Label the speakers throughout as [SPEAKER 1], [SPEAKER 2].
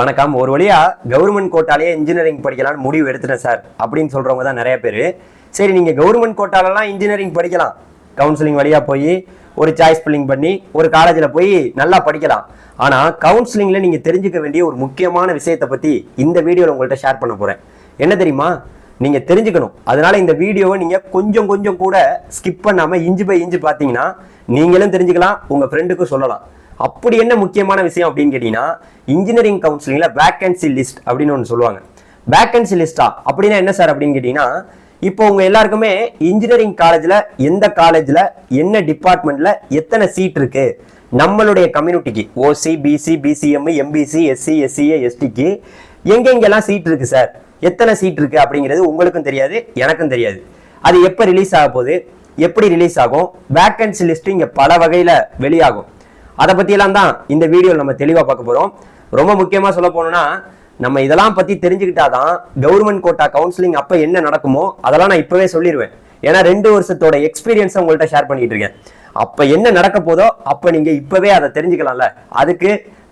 [SPEAKER 1] வணக்கம். ஒரு வழியா கவர்மெண்ட் கோட்டாலேயே இன்ஜினியரிங் படிக்கலாம்னு முடிவு எடுத்துட்டேன் சார். அப்படின்னு சொல்றவங்க தான் நிறைய பேர். சரி நீங்க கவர்மெண்ட் கோட்டாலலாம் இன்ஜினியரிங் படிக்கலாம். கவுன்சிலிங் வழியா போய் ஒரு சாய்ஸ் ஃபில்லிங் பண்ணி ஒரு காலேஜில் போய் நல்லா படிக்கலாம். ஆனா கவுன்சிலிங்ல நீங்க தெரிஞ்சுக்க வேண்டிய ஒரு முக்கியமான விஷயத்தை பத்தி இந்த வீடியோவில் உங்கள்கிட்ட ஷேர் பண்ண போறேன். என்ன தெரியுமா? நீங்க தெரிஞ்சுக்கணும். அதனால இந்த வீடியோவை நீங்க கொஞ்சம் கொஞ்சம் கூட ஸ்கிப் பண்ணாம இஞ்சி பை இஞ்சி பார்த்தீங்கன்னா நீங்களும் தெரிஞ்சுக்கலாம் உங்க ஃப்ரெண்டுக்கும் சொல்லலாம். அப்படி என்ன முக்கியமான விஷயம் அப்படின்னு கேட்டீங்கன்னா இன்ஜினியரிங் கவுன்சிலிங்கில் வேக்கன்சி லிஸ்ட் அப்படின்னு ஒன்று சொல்லுவாங்க. வேக்கன்சி லிஸ்டா அப்படின்னா என்ன சார் அப்படின்னு கேட்டீங்கன்னா இப்போ உங்கள் எல்லாருக்குமே இன்ஜினியரிங் காலேஜில் எந்த காலேஜில் என்ன டிபார்ட்மெண்ட்டில் எத்தனை சீட் இருக்குது நம்மளுடைய கம்யூனிட்டிக்கு OC BC BCM MBC SC SCA எஸ்டிக்கு எங்கெங்கெல்லாம் சீட் இருக்குது சார்? எத்தனை சீட் இருக்குது அப்படிங்கிறது உங்களுக்கும் தெரியாது எனக்கும் தெரியாது. அது எப்போ ரிலீஸ் ஆக போகுது? எப்படி ரிலீஸ் ஆகும்? வேக்கன்சி லிஸ்ட் இங்கே பல வகையில் வெளியாகும். அதை பற்றியெல்லாம் தான் இந்த வீடியோவில் நம்ம தெளிவாக பார்க்க போகிறோம் ரொம்ப முக்கியமாக சொல்ல போனோம்னா நம்ம இதெல்லாம் பற்றி தெரிஞ்சுக்கிட்டாதான் கவர்மெண்ட் கோட்டா கவுன்சிலிங் அப்போ என்ன நடக்குமோ அதெல்லாம் நான் இப்போவே சொல்லிடுவேன் ஏன்னா ரெண்டு வருஷத்தோட எக்ஸ்பீரியன்ஸை உங்கள்கிட்ட ஷேர் பண்ணிட்டு இருக்கேன். அப்போ என்ன நடக்க போதோ அப்போ நீங்கள் இப்போவே அதை தெரிஞ்சுக்கலாம்ல. அதுக்கு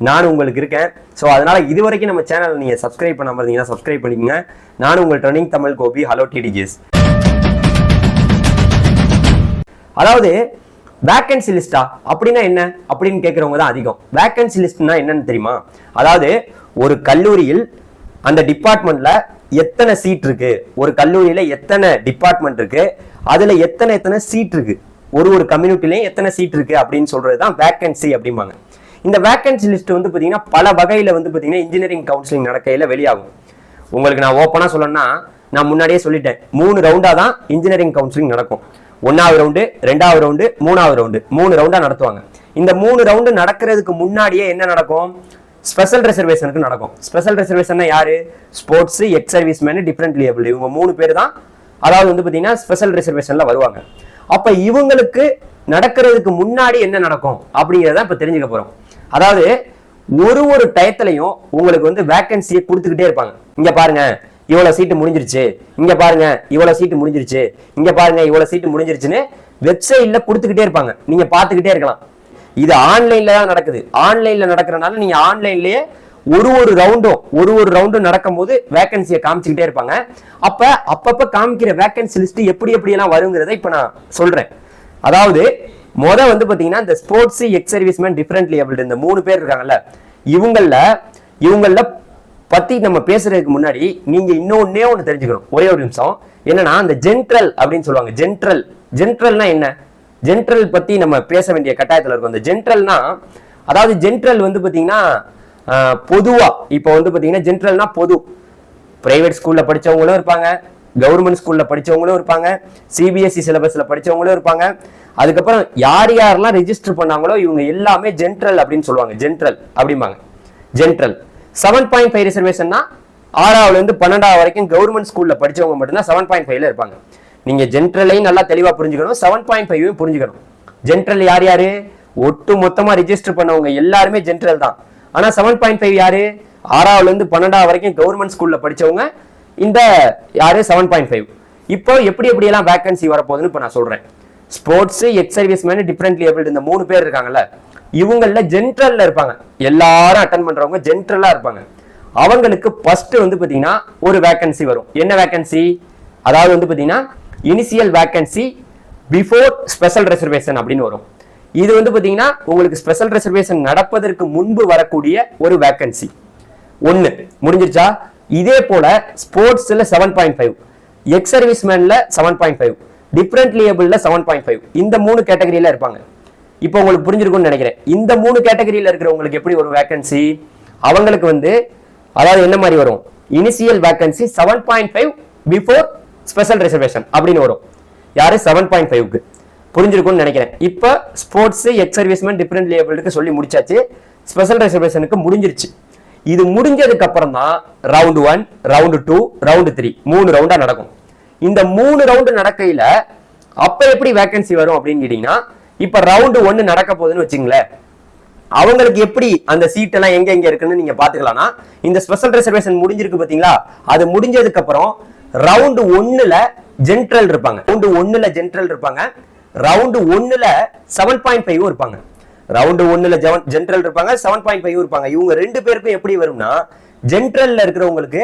[SPEAKER 1] நான் உங்களுக்கு இருக்கேன். ஸோ அதனால இது வரைக்கும் நம்ம சேனலை நீங்கள் சப்ஸ்கிரைப் பண்ணாம இருந்தீங்கன்னா சப்ஸ்கிரைப் பண்ணிக்கங்க. நான் உங்கள் training Tamil Gopi hello TTDGS அதாவது வேக்கன்சி லிஸ்டா அப்படின்னா என்ன? அப்படின்னு கேட்குறவங்க தான் அதிகம். வேக்கன்சி லிஸ்ட்னா என்னன்னு தெரியுமா? அதாவது ஒரு கல்லூரியில் அந்த டிபார்ட்மெண்ட்ல எத்தனை சீட் இருக்கு? ஒரு கல்லூரியில எத்தனை டிபார்ட்மெண்ட் இருக்கு? அதுல எத்தனை எத்தனை சீட் இருக்கு? ஒரு ஒரு கம்யூனிட்டிலையும் எத்தனை சீட் இருக்கு? அப்படின்னு சொல்றது தான் வேக்கன்சி அப்படிம்பாங்க. இந்த வேக்கன்சி லிஸ்ட் வந்து பார்த்தீங்கன்னா பல வகையில் வந்து பார்த்தீங்கன்னா இன்ஜினியரிங் கவுன்சிலிங் நடக்கையில் வெளியாகும். உங்களுக்கு நான் ஓப்பனாக சொல்லணும்னா நான் முன்னாடியே சொல்லிட்டேன். மூணு ரவுண்டாக தான் இன்ஜினியரிங் கவுன்சிலிங் நடக்கும். ஒன்றாவது ரவுண்டு ரெண்டாவது ரவுண்டு மூணாவது ரவுண்டு மூணு ரவுண்டாக நடத்துவாங்க. இந்த மூணு ரவுண்டு நடக்கிறதுக்கு முன்னாடியே என்ன நடக்கும்? ஸ்பெஷல் ரிசர்வேஷனுக்கு நடக்கும். ஸ்பெஷல் ரிசர்வேஷன்னா யாரு? Sports ex service man differently label இவங்க மூணு பேர் தான். அதாவது வந்து பார்த்தீங்கன்னா ஸ்பெஷல் ரிசர்வேஷனில் வருவாங்க. அப்போ இவங்களுக்கு நடக்கிறதுக்கு முன்னாடி என்ன நடக்கும்? அப்படிங்கிறத இப்போ தெரிஞ்சுக்க போகிறோம் அதாவது ஒரு ஒரு டயத்துலையும் உங்களுக்கு வந்து வேக்கன்சியை கொடுத்துக்கிட்டே இருப்பாங்க. இங்கே பாருங்கள் இவ்வளவு சீட்டு முடிஞ்சிருச்சு. இங்க பாருங்க இவ்வளவு சீட்டு முடிஞ்சிருச்சு. இங்க பாருங்க இவ்வளவு சீட்டு முடிஞ்சிருச்சுன்னு வெப்சைட்ல கொடுத்துக்கிட்டே இருப்பாங்க. நீங்க பார்த்துக்கிட்டே இருக்கலாம். இது ஆன்லைன்ல தான் நடக்குது. ஆன்லைன்ல நடக்கிறனால நீங்க ஆன்லைன்லயே ஒரு ஒரு ரவுண்டும் ஒரு ஒரு ரவுண்டும் நடக்கும்போது வேகன்சியை காமிச்சுக்கிட்டே இருப்பாங்க. அப்ப அப்பப்போ காமிக்கிற வேகன்சி லிஸ்ட் எப்படி எப்படியெல்லாம் வருங்கிறத இப்ப நான் சொல்றேன். அதாவது முத வந்து பாத்தீங்கன்னா இந்த sports ex serviceman differently differently இந்த மூணு பேர் இருக்காங்கல்ல. இவங்களில் இவங்களில் பத்தி நம்ம பேசுறதுக்கு முன்னாடி நீங்க இன்னொன்னே ஒன்று தெரிஞ்சுக்கணும். ஒரே ஒரு நிமிஷம். என்னன்னா அந்த ஜென்ட்ரல் அப்படின்னு சொல்லுவாங்க. ஜென்ட்ரல் ஜென்ட்ரல்னா என்ன? ஜென்ட்ரல் பத்தி நம்ம பேச வேண்டிய கட்டாயத்தில் இருக்கும். அந்த ஜென்ட்ரல்னா அதாவது ஜென்ட்ரல் வந்து பார்த்தீங்கன்னா பொதுவாக பொதுவா. இப்போ வந்து பார்த்தீங்கன்னா ஜென்ட்ரல்னா பொது. பிரைவேட் ஸ்கூல்ல படிச்சவங்களும் இருப்பாங்க. கவர்மெண்ட் ஸ்கூல்ல படித்தவங்களும் இருப்பாங்க. சிபிஎஸ்சி சிலபஸ்ல படிச்சவங்களும் இருப்பாங்க. அதுக்கப்புறம் யார் யாரெல்லாம் ரெஜிஸ்டர் பண்ணாங்களோ இவங்க எல்லாமே ஜென்ட்ரல் அப்படின்னு சொல்லுவாங்க. ஜென்ட்ரல் அப்படிம்பாங்க. ஜென்ட்ரல் செவன் பாயிண்ட் ஃபைவ் ரிசர்வேஷன்னா ஆறாவதுலேருந்து பன்னெண்டாவது வரைக்கும் கவர்மெண்ட் ஸ்கூல்ல படிச்சவங்க மட்டும்தான் செவன் பாயிண்ட் ஃபைவ்ல இருப்பாங்க. நீங்க ஜென்ரலையும் நல்லா தெளிவா புரிஞ்சுக்கணும் செவன் பாயிண்ட் ஃபைவையும் புரிஞ்சுக்கணும். ஜென்ரல் யார் யாரு? ஒட்டு மொத்தமா ரிஜிஸ்டர் பண்ணவங்க எல்லாருமே ஜென்ரல் தான். ஆனா செவன் பாயிண்ட் ஃபைவ் யாரு? ஆறாவதுலேருந்து பன்னெண்டாவது வரைக்கும் கவர்மெண்ட் ஸ்கூல்ல படிச்சவங்க இந்த யாரு? செவன் பாயிண்ட் ஃபைவ் இப்போ எப்படி எப்படி எல்லாம் வேகன்சி வரப்போகுதுன்னு இப்போ நான் சொல்றேன். Sports ex service man differently label இந்த மூணு பேர் இருக்காங்கல்ல. இவங்களில் ஜென்ரலில் இருப்பாங்க. எல்லாரும் அட்டன் பண்றவங்க ஜென்ரலாக இருப்பாங்க. அவங்களுக்கு ஃபர்ஸ்ட் வந்து பாத்தீங்கன்னா ஒரு வேக்கன்சி வரும். என்ன வேக்கன்சி அதாவது வந்து பாத்தீங்கன்னா initial vacancy before special reservation அப்படின்னு வரும். இது வந்து பாத்தீங்கன்னா உங்களுக்கு ஸ்பெஷல் ரிசர்வேஷன் நடப்பதற்கு முன்பு வரக்கூடிய ஒரு வேக்கன்சி ஒன்னு முடிஞ்சிருச்சா? இதே போல ஸ்போர்ட்ஸில் seven point five ex service மேன்ல seven point five different லேபிளில் செவன் பாயிண்ட் ஃபைவ் இந்த மூணு கேட்டகரியில இருப்பாங்க. இப்போ உங்களுக்கு புரிஞ்சிருக்கும்னு நினைக்கிறேன். இந்த மூணு கேட்டகரியில் இருக்கிறவங்களுக்கு எப்படி ஒரு வேக்கன்சி அவங்களுக்கு வந்து அதாவது என்ன மாதிரி வரும்? Initial vacancy seven point five before special reservation அப்படின்னு வரும். யாரு? செவன் பாயிண்ட் ஃபைவ்க்கு புரிஞ்சிருக்கும்னு நினைக்கிறேன். இப்போ ஸ்போர்ட்ஸ் எக்ஸ் சர்வீஸ்மேன் டிஃப்ரெண்ட் லேபிளுக்கு சொல்லி முடிச்சாச்சு. ஸ்பெஷல் ரிசர்வேஷனுக்கு முடிஞ்சிருச்சு. இது முடிஞ்சதுக்கு அப்புறம் தான் round one round two round three மூணு ரவுண்டா நடக்கும். இந்த மூணு ரவுண்டு நடக்கையில அப்ப எப்படி வேகன்சி வரும் அப்படின்னு கேட்டீங்கன்னா இப்ப ரவுண்டு ஒன்னு நடக்க போகுதுன்னு வச்சுங்களேன். அவங்களுக்கு எப்படி அந்த சீட் எல்லாம் எங்க எங்க இருக்குன்னு நீங்க பாத்துக்கலாம்னா இந்த ஸ்பெஷல் ரிசர்வேஷன் முடிஞ்சிருக்கு பாத்தீங்களா? அது முடிஞ்சதுக்கு அப்புறம் ரவுண்டு ஒன்னுல ஜென்ட்ரல் இருப்பாங்க. ரவுண்டு ஒன்னுல ஜென்ட்ரல் இருப்பாங்க. ரவுண்டு ஒன்னுல செவன் பாயிண்ட் ஃபைவ் இருப்பாங்க. ரவுண்டு ஒன்னுல ஜென்ரல் இருப்பாங்க செவன் பாயிண்ட் ஃபைவ் இருப்பாங்க. இவங்க ரெண்டு பேருக்கும் எப்படி வரும்னா ஜென்ரல்ல இருக்கிறவங்களுக்கு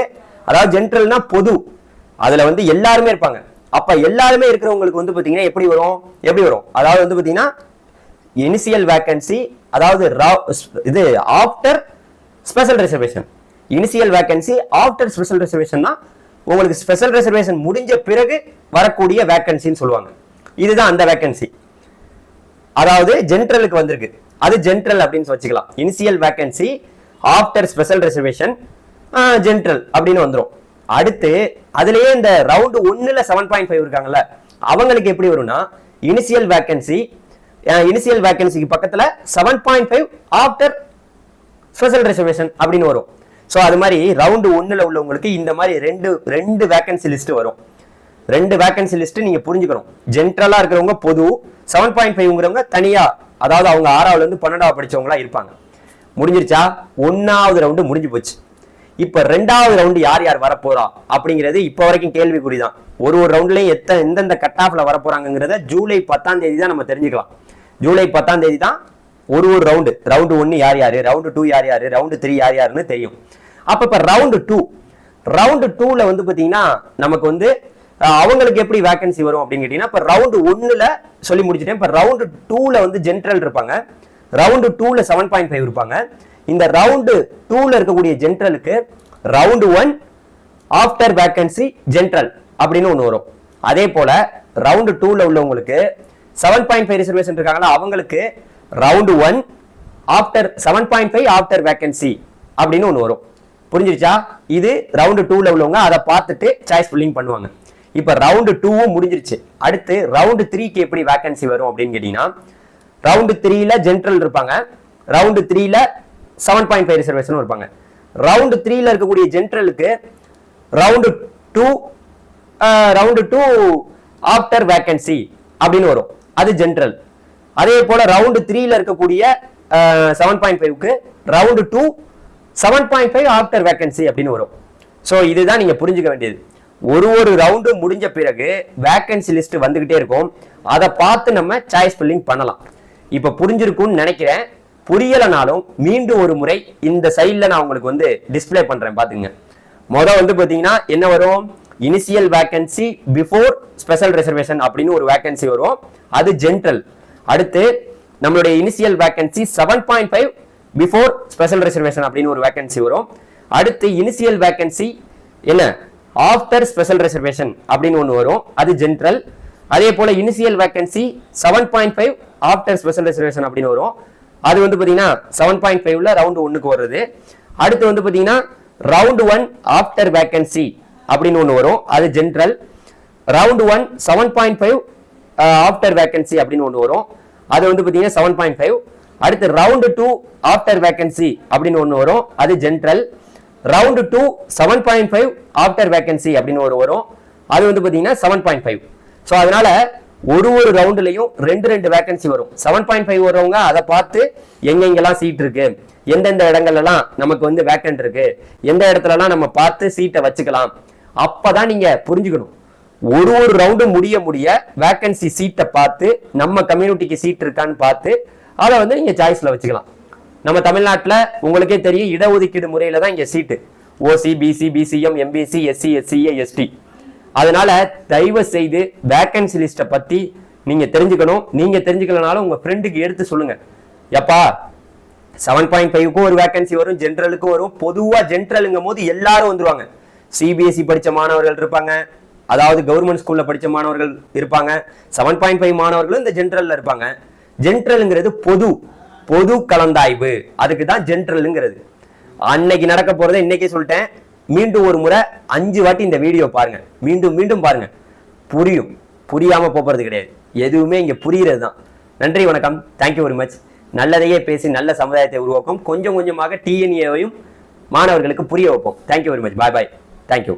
[SPEAKER 1] அதாவது ஜென்ரல்னா பொது அதுல வந்து எல்லாருமே இருப்பாங்க. அப்ப எல்லாருமே இருக்கிறவங்களுக்கு வந்து பாத்தீங்கன்னா எப்படி வரும்? எப்படி வரும்? அதாவது வந்து பாத்தீங்கன்னா இனிஷியல் வேகன்சி அதாவது இது after special reservation initial vacancy after special ரிசர்வேஷன்னா உங்களுக்கு ஸ்பெஷல் ரிசர்வேஷன் முடிஞ்ச பிறகு வரக்கூடிய வேகன்சின்னு சொல்லுவாங்க. இதுதான் அந்த வேகன்சி அதாவது ஜென்ரலுக்கு வந்திருக்கு. அது ஜென்ரல் அப்படின்னு வச்சுக்கலாம். Initial vacancy after special reservation general அப்படின்னு வந்துடும் அடுத்து அதுலயே இந்த ரவுண்டு ஒன்னுல செவன் பாயிண்ட் ஃபைவ் இருக்காங்கல்ல அவங்களுக்கு எப்படி வரும்னா இனிஷியல் வேக்கன்சி இனிஷியல் வேக்கன்சிக்கு பக்கத்துல seven point five after special reservation அப்படின்னு வரும். ஸோ அது மாதிரி ரவுண்டு ஒன்னுல உள்ளவங்களுக்கு இந்த மாதிரி ரெண்டு ரெண்டு வேக்கன்சி லிஸ்ட் வரும். ரெண்டு வேக்கன்சி லிஸ்ட் நீங்க புரிஞ்சுக்கணும். ஜென்ரலா இருக்கிறவங்க பொது செவன் பாயிண்ட் ஃபைவ்ங்கிறவங்க தனியா அதாவது அவங்க ஆறாவதுல இருந்து பன்னெண்டாவது படிச்சவங்களா இருப்பாங்க. முடிஞ்சிருச்சா? ஒன்னாவது ரவுண்டு முடிஞ்சு போச்சு. இப்போ ரெண்டாவது ரவுண்டு யார் யார் வரப்போறா? அப்படிங்கிறது இப்போ வரைக்கும் கேள்விக்குறி தான் ஒரு ஒரு ரவுண்ட்லேயும் எத்தனை எந்தெந்த கட் ஆஃப்ல வரப்போறாங்கிறத ஜூலை பத்தாம் தேதி தான் நம்ம தெரிஞ்சுக்கலாம். ஜூலை பத்தாம் தேதி தான் ஒரு ஒரு ரவுண்டு ரவுண்டு ஒன்று யார் யார்? ரவுண்டு டூ யார் யார்? ரவுண்டு த்ரீ யார் யாருன்னு தெரியும். அப்போ இப்போ ரவுண்டு டூ ரவுண்டு டூவில் வந்து பார்த்தீங்கன்னா நமக்கு வந்து அவங்களுக்கு எப்படி வேகன்சி வரும் அப்படின்னு கேட்டீங்கன்னா இப்போ ரவுண்டு ஒன்னுல சொல்லி முடிச்சிட்டேன். இப்போ ரவுண்டு டூவில் வந்து ஜென்ரல் இருப்பாங்க. ரவுண்டு டூல செவன் பாயிண்ட் ஃபைவ் இருப்பாங்க. இந்த ரவுண்டு டூவில் இருக்கக்கூடிய ஜென்ரலுக்கு round one after vacancy general அப்படின்னு ஒன்று வரும். அதே போல் ரவுண்டு டூவில் உள்ளவங்களுக்கு செவன் பாயிண்ட் ஃபைவ் ரிசர்வேஷன் இருக்காங்களா அவங்களுக்கு round one after seven point five after vacancy அப்படின்னு ஒன்று வரும். புரிஞ்சிருச்சா? இது ரவுண்டு டூவில் உள்ளவங்க அதை பார்த்துட்டு சாய்ஸ் ஃபில்லிங் பண்ணுவாங்க. இப்போ ரவுண்டு டூவும் முடிஞ்சிருச்சு. அடுத்து ரவுண்டு த்ரீக்கு எப்படி வேக்கன்சி வரும் அப்படின்னு கேட்டிங்கன்னா ரவுண்டு த்ரீல ஜென்ரல் இருப்பாங்க. ரவுண்டு த்ரீல செவன் பாயிண்ட் ஃபைவ் ரிசர்வேஷன் இருப்பாங்க. ரவுண்டு த்ரீல இருக்கக்கூடிய ஜென்ரலுக்கு round two round two after vacancy அப்படின்னு வரும். அது ஜென்ரல் அதே போல ரவுண்டு த்ரீல இருக்கக்கூடிய செவன் பாயிண்ட் ஃபைவ்க்கு round two seven point five after vacancy அப்படின்னு வரும். ஸோ இதுதான் நீங்கள் புரிஞ்சுக்க வேண்டியது. ஒரு ஒரு ரவுண்டு முடிஞ்ச பிறகு வேக்கன்சி லிஸ்ட் வந்துகிட்டே இருக்கும். அதை பார்த்து நம்ம சாய்ஸ் ஃபில்லிங் பண்ணலாம். இப்போ புரிஞ்சிருக்கும்னு நினைக்கிறேன். புரியலைனாலும் மீண்டும் ஒரு முறை இந்த சைடில் நான் உங்களுக்கு வந்து டிஸ்பிளே பண்றேன் பார்த்துங்க மொதல் வந்து பார்த்தீங்கன்னா என்ன வரும்? Initial vacancy before special reservation அப்படின்னு ஒரு வேக்கன்சி வரும். அது ஜென்ரல் அடுத்து நம்மளுடைய initial vacancy seven point five before special reservation அப்படின்னு ஒரு வேக்கன்சி வரும். அடுத்து இனிஷியல் வேக்கன்சி என்ன? ஆஃப்டர் ஸ்பெஷல் ரிசர்வேஷன் அப்படின்னு ஒன்று வரும். அது ஜென்ரல் அதே போல initial vacancy seven point five after special reservation அப்படின்னு வரும். அது வந்து பார்த்தீங்கன்னா செவன் பாயிண்ட் ஃபைவ்ல ரவுண்டு ஒன்றுக்கு வருது அடுத்து வந்து பார்த்தீங்கன்னா ரவுண்டு ஒன் ஆஃப்டர் வேக்கன்சி அப்படின்னு ஒன்று வரும். அது general round one seven point five after vacancy அப்படின்னு ஒன்று வரும். அது வந்து பார்த்தீங்கன்னா செவன் பாயிண்ட் ஃபைவ் அடுத்து ரவுண்டு டூ ஆஃப்டர் வேக்கன்சி அப்படின்னு ஒன்று வரும். அது general round two seven point five after vacancy அப்படின்னு ஒரு வரும். அது வந்து பார்த்தீங்கன்னா செவன் பாயிண்ட் ஃபைவ் ஸோ அதனால ஒரு ஒரு ரவுண்டுலையும் ரெண்டு ரெண்டு வேகன்சி வரும். செவன் பாயிண்ட் ஃபைவ் வரவங்க அதை பார்த்து எங்கெங்கெல்லாம் சீட் இருக்கு எந்தெந்த இடங்கள்லாம் நமக்கு வந்து வேக்கன்ட் இருக்கு எந்த இடத்துலலாம் நம்ம பார்த்து சீட்டை வச்சுக்கலாம். அப்பதான் நீங்க புரிஞ்சுக்கணும். ஒரு ஒரு ரவுண்டு முடிய முடிய வேக்கன்சி சீட்டை பார்த்து நம்ம கம்யூனிட்டிக்கு சீட் இருக்கான்னு பார்த்து அதை வந்து நீங்க சாய்ஸ்ல வச்சுக்கலாம். நம்ம தமிழ்நாட்டில் உங்களுக்கே தெரியும் இடஒதுக்கீடு முறையில தான் இங்க seat OC BC BCM MBC SC SCA ST அதனால தயவு செய்து வேக்கன்சி லிஸ்ட்டை பற்றி நீங்கள் தெரிஞ்சுக்கணும். நீங்கள் தெரிஞ்சுக்கலனாலும் உங்கள் ஃப்ரெண்டுக்கு எடுத்து சொல்லுங்கள் எப்பா செவன் பாயிண்ட் ஃபைவ்க்கும் ஒரு வேக்கன்சி வரும் ஜென்ரலுக்கும் வரும். பொதுவாக ஜென்ரலுங்கும் போது எல்லாரும் வந்துருவாங்க. சிபிஎஸ்சி படித்த மாணவர்கள் இருப்பாங்க. அதாவது கவர்மெண்ட் ஸ்கூலில் படித்த மாணவர்கள் இருப்பாங்க. செவன் பாயிண்ட் ஃபைவ் மாணவர்களும் இந்த ஜென்ரலில் இருப்பாங்க. ஜென்ரலுங்கிறது பொது பொது கலந்தாய்வு. அதுக்கு தான் ஜென்ரலுங்கிறது அன்னைக்கு நடக்க போகிறத இன்னைக்கே சொல்லிட்டேன். மீண்டும் ஒரு முறை அஞ்சு வாட்டி இந்த வீடியோ பாருங்க. மீண்டும் மீண்டும் பாருங்க. புரியும். புரியாம போறது கிடையாது. எதுவுமே இங்க புரியுறது தான். நன்றி வணக்கம். தேங்க்யூ வெரி மச் நல்லதையே பேசி நல்ல சமுதாயத்தை உருவாக்கும். கொஞ்சம் கொஞ்சமாக டிஎன்ஏவையும் மாணவர்களுக்கு புரிய வைப்போம். Thank you very much bye bye thank you